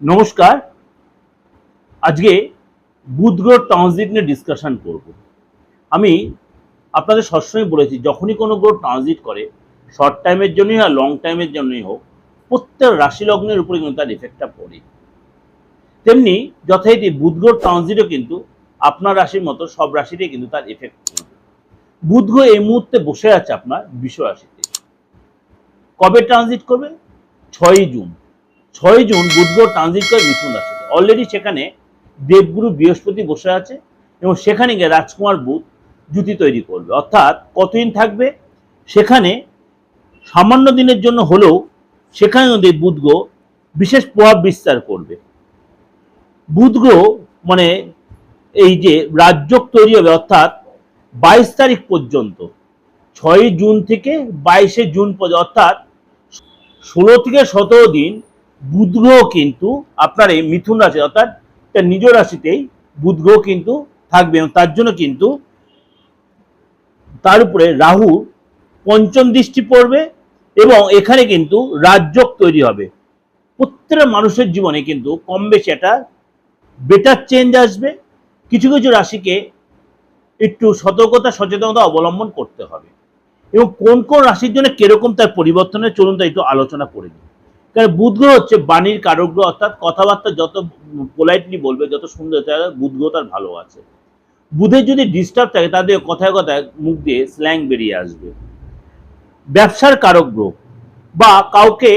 নমস্কার। আজকে বুধ গ্রহ ট্রানজিট নিয়ে ডিসকাশন করব। আমি আপনাদের সবসময় বলেছি, যখনই কোনো গ্রহ ট্রানজিট করে শর্ট টাইমের জন্যই হোক লং টাইমের জন্যই হোক, প্রত্যেক রাশি লগ্নের উপরে কিন্তু তার এফেক্টটা পড়ে। তেমনি যথারীতি বুধ গ্রহ ট্রানজিটও কিন্তু আপনার রাশির মতো সব রাশিতে কিন্তু তার এফেক্ট পড়বে। বুধ গ্রহ এই মুহূর্তে বসে আছে আপনার বিশ্ব রাশিতে। কবে ট্রানজিট করবে? ছয়ই জুন। ছয় জুন বুধ গ্রহ ট্রানজিট করে মিথুন রাশিতে অলরেডি সেখানে দেবগুরু বৃহস্পতি বসে আছে এবং সেখানে গিয়ে রাজকুমার বুধ জুতি তৈরি করবে। অর্থাৎ কতদিন থাকবে? সেখানে সামান্য দিনের জন্য হলেও সেখানে ওদের বুধ গ্রহ বিশেষ প্রভাব বিস্তার করবে। বুধ গ্রহ মানে এই যে রাজ্যক তৈরি হবে, অর্থাৎ বাইশ তারিখ পর্যন্ত, ছয় জুন থেকে বাইশে জুন পর্যন্ত, অর্থাৎ ষোলো থেকে সতেরো দিন বুধ কিন্তু আপনার এই মিথুন রাশি অর্থাৎ তার নিজ রাশিতেই বুধ কিন্তু থাকবে এবং তার জন্য কিন্তু তার উপরে রাহু পঞ্চম দৃষ্টি পড়বে এবং এখানে কিন্তু রাজযোগ তৈরি হবে। প্রত্যেকটা মানুষের জীবনে কিন্তু কম বেশি একটা বেটার চেঞ্জ আসবে। কিছু কিছু রাশিকে একটু সতর্কতা, সচেতনতা অবলম্বন করতে হবে। এবং কোন কোন রাশির জন্য কীরকম তার পরিবর্তনের, চলুন তা একটু আলোচনা করে কারণ বুধ গ্রহ হচ্ছে বাণীর কারক গ্রহ অর্থাৎ কথাবার্তা যত পোলাইটলি বলবে, যত সুন্দর তার বুধ গ্রহ তার ভালো আছে। বুধের যদি ডিস্টার্ব থাকে তাদের কথায় কথায় মুখ দিয়ে স্ল্যাং বেরিয়ে আসবে। ব্যবসার কারক গ্রহ বা কাউকে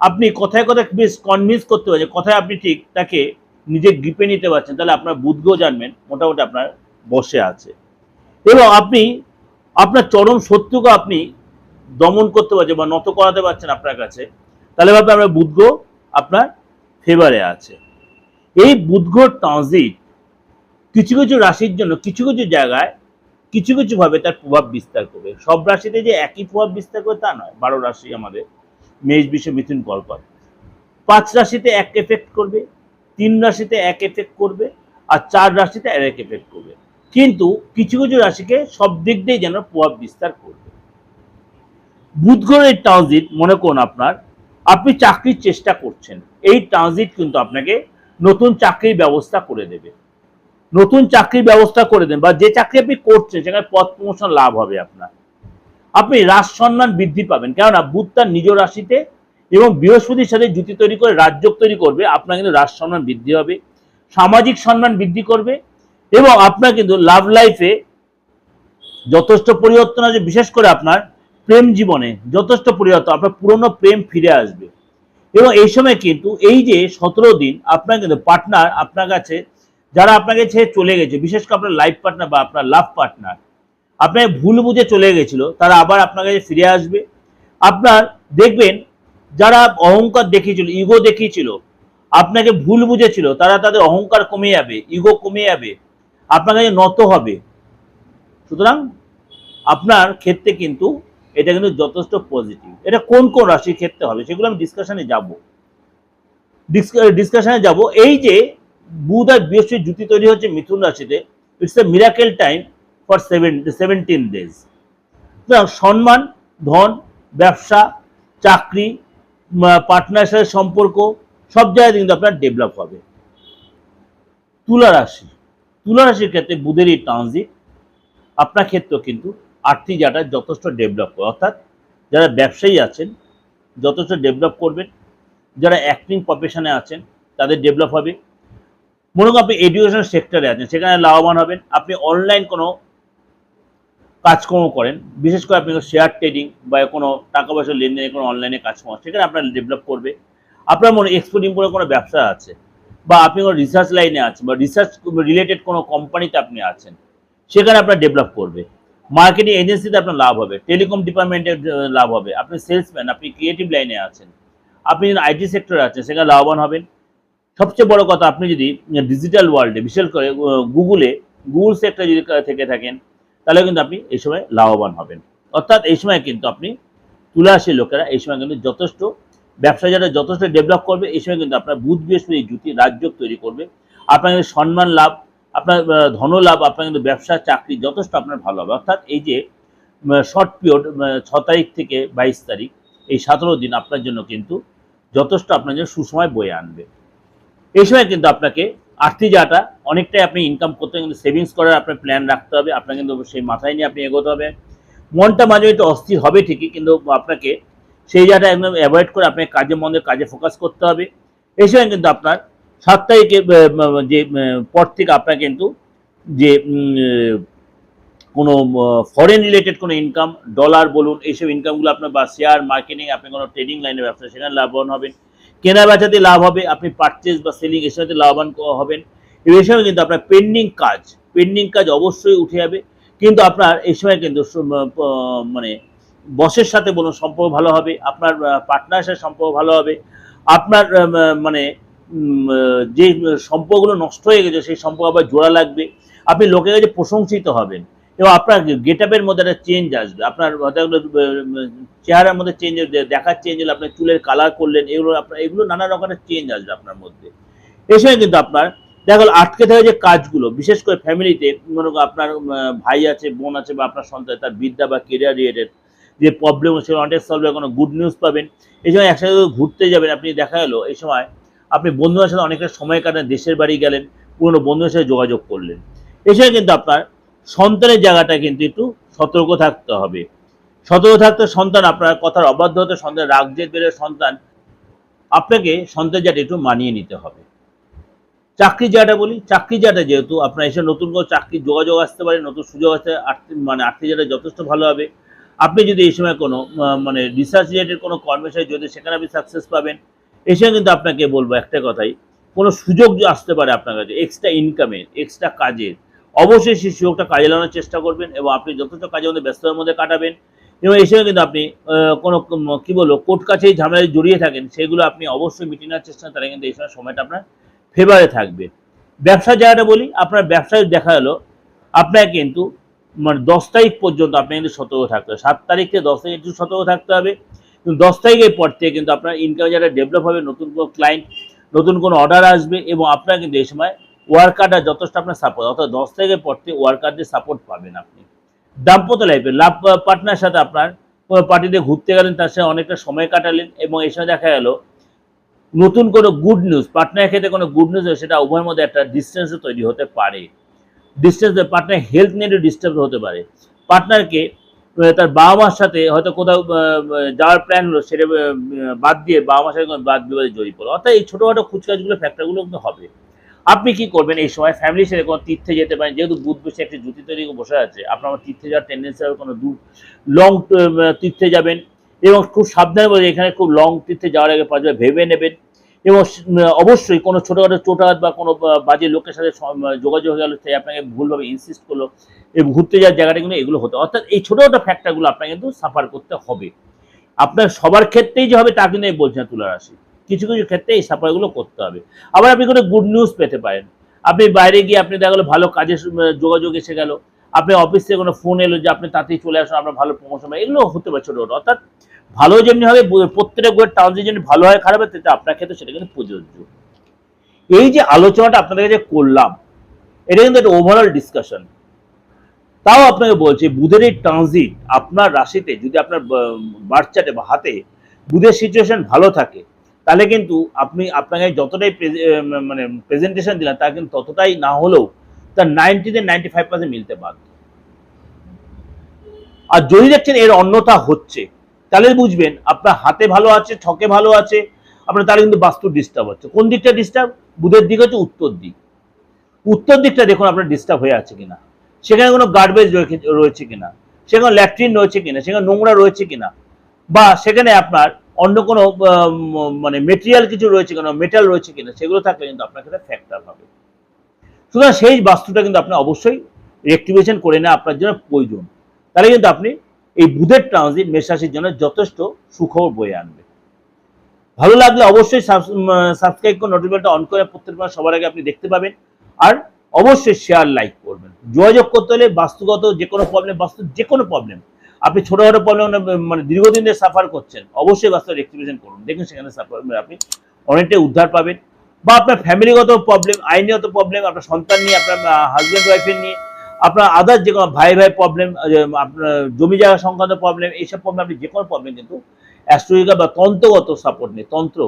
আপনি কথায় কথায় বেশ কনভিন্স করতে পারছেন কথায় আপনি ঠিক তাকে নিজে গ্রিপে নিতে পারছেন, তাহলে আপনার বুধ গ্রহ জানবেন, মোটামুটি আপনার বসে আছে। এবং আপনি, আপনার চরম শত্রুকে আপনি দমন করতে পারছেন বা নত করাতে পারছেন আপনার কাছে। তাহলে ভাবে আপনার বুধ আপনার ফেভারে আছে। এই বুধ ট্রানজিট কিছু কিছু রাশির জন্য, কিছু কিছু জায়গায় কিছু কিছু ভাবে তার প্রভাব বিস্তার করবে। সব রাশিতে যে একই প্রভাব বিস্তার করবে তা নয়। বারো রাশি আমাদের মেষ, বিশ্ব, মিথুন কর্কট পাঁচ রাশিতে এক এফেক্ট করবে, তিন রাশিতে এক এফেক্ট করবে, আর চার রাশিতে এক এফেক্ট করবে। কিন্তু কিছু কিছু রাশিকে সব দিক দিয়ে যেন প্রভাব বিস্তার করবে। বুধ গ্রহের ট্রানজিট মনে করুন আপনার আপনি চাকরির চেষ্টা করছেন, এই ট্রানজিট কিন্তু আপনাকে নতুন চাকরির ব্যবস্থা করে দেবে। নতুন চাকরির ব্যবস্থা করে দেন বা যে চাকরি আপনি করছেন, সেখানে পদ প্রমোশন লাভ হবে আপনার। আপনি রাজ সম্মান বৃদ্ধি পাবেন, কেননা বুধ তার নিজ রাশিতে এবং বৃহস্পতির সাথে জুতি তৈরি করে রাজ্য তৈরি করবে, আপনার কিন্তু রাজ সম্মান বৃদ্ধি হবে, সামাজিক সম্মান বৃদ্ধি করবে এবং আপনার কিন্তু লাভ লাইফে যথেষ্ট পরিবর্তন আছে বিশেষ করে আপনার প্রেম জীবনে যথেষ্ট পরিবর্তন আপনার পুরনো প্রেম ফিরে আসবে। এবং এই সময় কিন্তু এই যে সতেরো দিন আপনার কিন্তু পার্টনার আপনার কাছে, যারা আপনাকে ছেড়ে চলে গেছে, বিশেষ করে আপনার লাইফ পার্টনার বা আপনার লাভ পার্টনার আপনাকে ভুল বুঝে চলে গেছিল, তারা আবার আপনার কাছে ফিরে আসবে। আপনার দেখবেন যারা অহংকার দেখিয়েছিল ইগো দেখিয়েছিল, আপনাকে ভুল বুঝেছিল, তারা তাদের অহংকার কমে যাবে ইগো কমে যাবে, আপনার কাছে নত হবে। সুতরাং আপনার ক্ষেত্রে কিন্তু এটা কিন্তু যথেষ্ট পজিটিভ এটা কোন কোন রাশির ক্ষেত্রে হবে সেগুলো আমি ডিসকাশনে যাব। ডিসকাশনে যাব। এই যে বুধ আর বৃহস্পতি জুতি তৈরি হচ্ছে মিথুন রাশিতে it's a miracle time for seven seventeen days সুতরাং সম্মান, ধন, ব্যবসা, চাকরি পার্টনার সাথে সম্পর্ক, সব জায়গায় কিন্তু আপনার ডেভেলপ হবে। তুলা রাশি। তুলা রাশির ক্ষেত্রে বুধের এই ট্রানজিট আপনার ক্ষেত্রেও কিন্তু আর্থিক জায়গাটা যথেষ্ট ডেভেলপ করে, অর্থাৎ যারা ব্যবসায়ী আছেন, যথেষ্ট ডেভেলপ করবেন, যারা অ্যাক্টিং প্রফেশনে আছেন, তাদের ডেভেলপ হবে। মনে করুন আপনি এডুকেশন সেক্টরে আছেন, সেখানে লাভবান হবেন, আপনি অনলাইন কোনো কাজকর্ম করেন, বিশেষ করে আপনি শেয়ার ট্রেডিং বা কোনো টাকা পয়সা লেনদেনের কোনো অনলাইনে কাজকর্ম, সেখানে আপনার ডেভেলপ করবে। আপনার মনে এক্সপোর্ট ইম্পোর্টের কোনো ব্যবসা আছে, বা আপনি কোনো রিসার্চ লাইনে আছেন, বা রিসার্চ রিলেটেড কোনো কোম্পানিতে আপনি আছেন, সেখানে আপনার ডেভেলপ করবে। মার্কেটিং এজেন্সিতে আপনার লাভ হবে টেলিকম ডিপার্টমেন্টে লাভ হবে। আপনি সেলসম্যান আপনি ক্রিয়েটিভ লাইনে আছেন। আপনি যদি আইটি সেক্টরে আছেন, সেখানে লাভবান হবেন। সবচেয়ে বড় কথা, আপনি যদি ডিজিটাল ওয়ার্ল্ডে বিশেষ করে গুগলে গুগল সেক্টরে যদি থেকে থাকেন, তাহলে কিন্তু আপনি এই সময় লাভবান হবেন। অর্থাৎ এই সময় কিন্তু আপনি তুলে আসে লোকেরা, এই সময় কিন্তু যথেষ্ট ব্যবসা যারা যথেষ্ট ডেভেলপ করবে, এই সময় কিন্তু আপনার বুধ বৃহস্পতি জুতি রাজযোগ তৈরি করবে। আপনার সম্মান লাভ আপনার ধন লাভ আপনার কিন্তু ব্যবসা, চাকরি যথেষ্ট আপনার ভালো হবে। অর্থাৎ এই যে শর্ট পিরিয়ড ছ তারিখ থেকে বাইশ তারিখ, এই সতেরো দিন আপনার জন্য কিন্তু যথেষ্ট আপনার জন্য সুসময় বয়ে আনবে। এই সময় কিন্তু আপনাকে আর্থিক যাটা অনেকটাই আপনি ইনকাম করতে কিন্তু সেভিংস করার আপনার প্ল্যান রাখতে হবে। আপনার কিন্তু সেই মাথায় নিয়ে আপনি এগোতে হবে। মনটা মাঝে একটু অস্থির হবে ঠিকই, কিন্তু আপনাকে সেই জায়গাটা একদম অ্যাভয়েড করে আপনাকে কাজে মনের কাজে ফোকাস করতে হবে। এই সময় কিন্তু আপনার সাত তারিখে যে পর থেকে আপনার কিন্তু যে কোনো ফরেন রিলেটেড কোনো ইনকাম ডলার বলুন, এইসব ইনকামগুলো আপনার বা শেয়ার মার্কেটিং আপনি কোনো ট্রেডিং লাইনে ব্যবসা, সেখানে লাভবান হবেন। কেনা বেচাতে লাভ হবে, আপনি পারচেজ বা সেলিং এর লাভবান হবেন। এই সময় কিন্তু আপনার পেন্ডিং কাজ পেন্ডিং কাজ অবশ্যই উঠে যাবে। কিন্তু আপনার এই সময় কিন্তু মানে বসের সাথে বলুন, সম্পর্ক ভালো হবে, আপনার পার্টনারের সাথে সম্পর্ক ভালো হবে, আপনার মানে যে সম্পর্কগুলো নষ্ট হয়ে গেছে, সেই সম্পর্ক আবার জোড়া লাগবে। আপনি লোকের কাছে প্রশংসিত হবেন। এবং আপনার গেট আপের মধ্যে একটা চেঞ্জ আসবে। আপনার চেহারার মধ্যে চেঞ্জ দেখার চেঞ্জ হলে আপনার চুলের কালার করলেন, এগুলো আপনার, এগুলো নানা রকমের চেঞ্জ আসবে আপনার মধ্যে। এই সময় কিন্তু আপনার, দেখা আটকে থাকা যে কাজগুলো, বিশেষ করে ফ্যামিলিতে মনে করুন আপনার ভাই আছে, বোন আছে, বা আপনার সন্তান, তার বিদ্যা বা কেরিয়ার রিলেটেড যে প্রবলেম সেগুলো অনেক সলভ কোনো গুড নিউজ পাবেন। এই সময় একসাথে ঘুরতে যাবেন, আপনি দেখা গেলো, এই সময় আপনি বন্ধুদের সাথে অনেকটা সময় কাটান, দেশের বাড়ি গেলেন, পুরনো বন্ধুদের সাথে যোগাযোগ করলেন। সময় কিন্তু আপনার সন্তানের জায়গাটা কিন্তু একটু সতর্ক থাকতে হবে। সতর্ক থাকতে সন্তান আপনার কথার অবাধ্য হতে সন্তান রাগ জেদ বেড়ে সন্তান, আপনাকে সন্তান জায়গাটা একটু মানিয়ে নিতে হবে। চাকরি জায়গাটা বলি, চাকরি জায়গাটা যেহেতু আপনার এসে নতুন কোনো চাকরির যোগাযোগ আসতে পারে, নতুন সুযোগ আসতে আর্থিক মানে আর্থিক জায়গাটা যথেষ্ট ভালো হবে। আপনি যদি এই সময় কোনো মানে রিসার্চ রিলেটেড কোনো কর্মচারী যদি সেখানে আপনি সাকসেস পাবেন সময় কিন্তু আপনাকে বলব একটা কথাই, কোনো সুযোগ আসতে পারে আপনার কাছে এক্সট্রা ইনকামের এক্সট্রা কাজের অবশ্যই সেই সুযোগটা কাজে লাগানোর চেষ্টা করবেন এবং আপনি যথেষ্ট কাজের মধ্যে ব্যস্ততার মধ্যে কাটাবেন এবং এই কিন্তু আপনি কোনো, কি বলব, কোর্ট কাছে ঝামেলায় জড়িয়ে থাকেন, সেগুলো আপনি অবশ্যই মিটিয়ে নেওয়ার চেষ্টা তাহলে কিন্তু এই সময় সময়টা আপনার ফেভারে থাকবে। ব্যবসার জায়গাটা বলি, আপনার ব্যবসায় দেখা গেলো আপনার কিন্তু মানে দশ তারিখ পর্যন্ত আপনার কিন্তু সতর্ক থাকতে হবে। সাত তারিখ থেকে দশ তারিখ একটু সতর্ক থাকতে হবে। দশ তারিখের পর থেকে কিন্তু আপনার ইনকাম যারা ডেভেলপ হবে, নতুন কোনো ক্লায়েন্ট নতুন কোনো অর্ডার আসবে এবং আপনার কিন্তু এই সময় ওয়ার্কারটা যথেষ্ট আপনার সাপোর্ট অর্থাৎ দশ তারিখের পর থেকে ওয়ার্কারদের সাপোর্ট পাবেন আপনি। দাম্পত্য লাইফে লাভ পার্টনার সাথে আপনার পার্টিতে ঘুরতে গেলেন, তার সাথে অনেকটা সময় কাটালেন এবং এই সময় দেখা গেল নতুন কোনো গুড নিউজ পার্টনারের ক্ষেত্রে কোনো গুড নিউজ সেটা উভয়ের মধ্যে একটা ডিস্টেন্সও তৈরি হতে পারে। ডিস্টেন্স পার্টনার হেলথ নিয়ে ডিস্টার্ব হতে পারে। পার্টনারকে তার বাবা মার সাথে হয়তো কোথাও যাওয়ার প্ল্যান হলো, সেটা বাদ দিয়ে বাবা মার সাথে বাদ বিবাদে জড়িয়ে পড়ো অর্থাৎ এই ছোটোখাটো কুচকাজগুলো ফ্যাক্টরগুলো কিন্তু হবে। আপনি কি করবেন? এই সময় ফ্যামিলির সাথে কোনো তীর্থে যেতে পারেন, যেহেতু বুধ বসে একটি জুতি তৈরি বসে আছে, আপনার তীর্থে যাওয়ার টেন্ডেন্সি হবে কোনো দূর। লং তীর্থে যাবেন এবং খুব সাবধানে বলে এখানে খুব লং তীর্থে যাওয়ার আগে পাঁচবার ভেবে নেবেন। এবং অবশ্যই কোনো ছোটোখাটো চোটাঘাত বা কোনো বাজে লোকের সাথে যোগাযোগ হয়ে গেল সে আপনাকে ভুলভাবে ইনসিস্ট করল। এবং ঘুরতে যাওয়ার জায়গাটা কিন্তু এগুলো হতো অর্থাৎ এই ছোটো ছোটো ফ্যাক্টরগুলো আপনাকে কিন্তু সাফার করতে হবে। আপনার সবার ক্ষেত্রেই যে হবে তা কিন্তু আমি বলছি না তুলা রাশি কিছু কিছু ক্ষেত্রে এই সাফারগুলো করতে হবে। আবার আপনি কোনো গুড নিউজ পেতে পারেন। আপনি বাইরে গিয়ে আপনি দেখা গেলো ভালো কাজের যোগাযোগ এসে গেল। আপনি অফিস থেকে কোনো ফোন এলো যে আপনি তাড়াতাড়ি চলে আসুন, আপনার ভালো প্রমোশন এগুলো হতে পারে ছোটো অর্থাৎ ভালো যেমনি হবে প্রত্যেকটা গুয়ের টাউন যেমনি ভালো হয়, খারাপ হয় আপনার ক্ষেত্রে সেটা কিন্তু প্রযোজ্য। এই যে আলোচনাটা আপনাদের কাছে করলাম, এটা কিন্তু একটা ওভারঅল ডিসকাশন তাও আপনাকে বলছি, বুধের এই ট্রানজিট আপনার রাশিতে, যদি আপনার বার্চাটে বা হাতে বুধের সিচুয়েশন ভালো থাকে, তাহলে কিন্তু আপনি আপনাকে যতটাই মানে প্রেজেন্টেশন দিলেন তা কিন্তু ততটাই না হলেও তার নাইনটিতে নাইনটি ফাইভ পার্সেন্ট মিলতে বাধ্য। আর যদি দেখছেন এর অন্যতা হচ্ছে তাহলে বুঝবেন, আপনার হাতে ভালো আছে, ঠকে ভালো আছে, আপনার তাহলে কিন্তু বাস্তু ডিস্টার্ব হচ্ছে। কোন দিকটা ডিস্টার্ব বুধের দিক হচ্ছে উত্তর দিক। উত্তর দিকটা দেখুন আপনার ডিস্টার্ব হয়ে আছে কিনা। সেখানে কোনো গার্বেজ রয়েছে কিনা। সেখানে ল্যাট্রিন রয়েছে কিনা। সেখানে নোংরা রয়েছে কিনা। বা সেখানে আপনার অন্য কোনো মানে মেটেরিয়াল কিছু রয়েছে কিনা মেটাল রয়েছে কিনা, সেগুলো থাকলে কিন্তু আপনার ক্ষেত্রে ফ্যাক্টর হবে। সুতরাং সেই বাস্তুটা কিন্তু আপনি অবশ্যই রেক্টিভেশন করে নেওয়া আপনার জন্য প্রয়োজন। তাহলে কিন্তু আপনি এই বুধের ট্রানজিট মেষরাশির জন্য যথেষ্ট সুখবর বয়ে আনবে। ভালো লাগলে অবশ্যই সাবস্ক্রাইব করে নোটিফিকেশনটা অন করে প্রত্যেকবার সবার আগে আপনি দেখতে পাবেন। আর অবশ্যই শেয়ার লাইক করবেন। যোগাযোগ করতে হলে বাস্তুগত যে কোনো প্রবলেম বাস্তু যে কোনো প্রবলেম আপনি ছোটোখাটো প্রবলেম মানে দীর্ঘদিন ধরে সাফার করছেন, অবশ্যই বাস্তু রেক্টিভেশন করুন। দেখুন সেখানে সাফার আপনি অনেকটাই উদ্ধার পাবেন। বা আপনার ফ্যামিলিগত প্রবলেম আইনগত প্রবলেম আপনার সন্তান নিয়ে, আপনার হাজব্যান্ড ওয়াইফের নিয়ে আপনার আদার যে কোনো ভাই ভাই প্রবলেম আপনার জমি জায়গা সংক্রান্ত প্রবলেম এইসব প্রবলেম আপনি যে কোনো প্রবলেম কিন্তু অ্যাস্ট্রোলজিক্যাল বা তন্ত্রগত সাপোর্ট নেই। তন্ত্র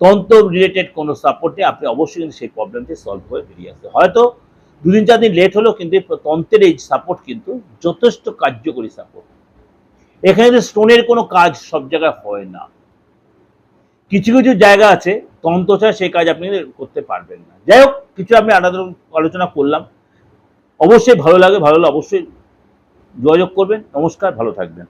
তন্ত্র রিলেটেড কোনো সাপোর্টে আপনি অবশ্যই কিন্তু সেই প্রবলেমটি সলভ হয়ে বেরিয়ে আসবে হয়তো দুদিন, চার দিন লেট হলেও কিন্তু তন্ত্রের এই সাপোর্ট কিন্তু যথেষ্ট কার্যকরী সাপোর্ট এখানে কিন্তু স্টোনের কোনো কাজ সব জায়গায় হয় না। কিছু কিছু জায়গা আছে, তন্ত্র ছাড়া সেই কাজ আপনি করতে পারবেন না। যাই হোক, কিছু আমি আলাদা আলোচনা করলাম। অবশ্যই ভালো লাগে ভালো লাগে অবশ্যই যোগাযোগ করবেন। নমস্কার ভালো থাকবেন।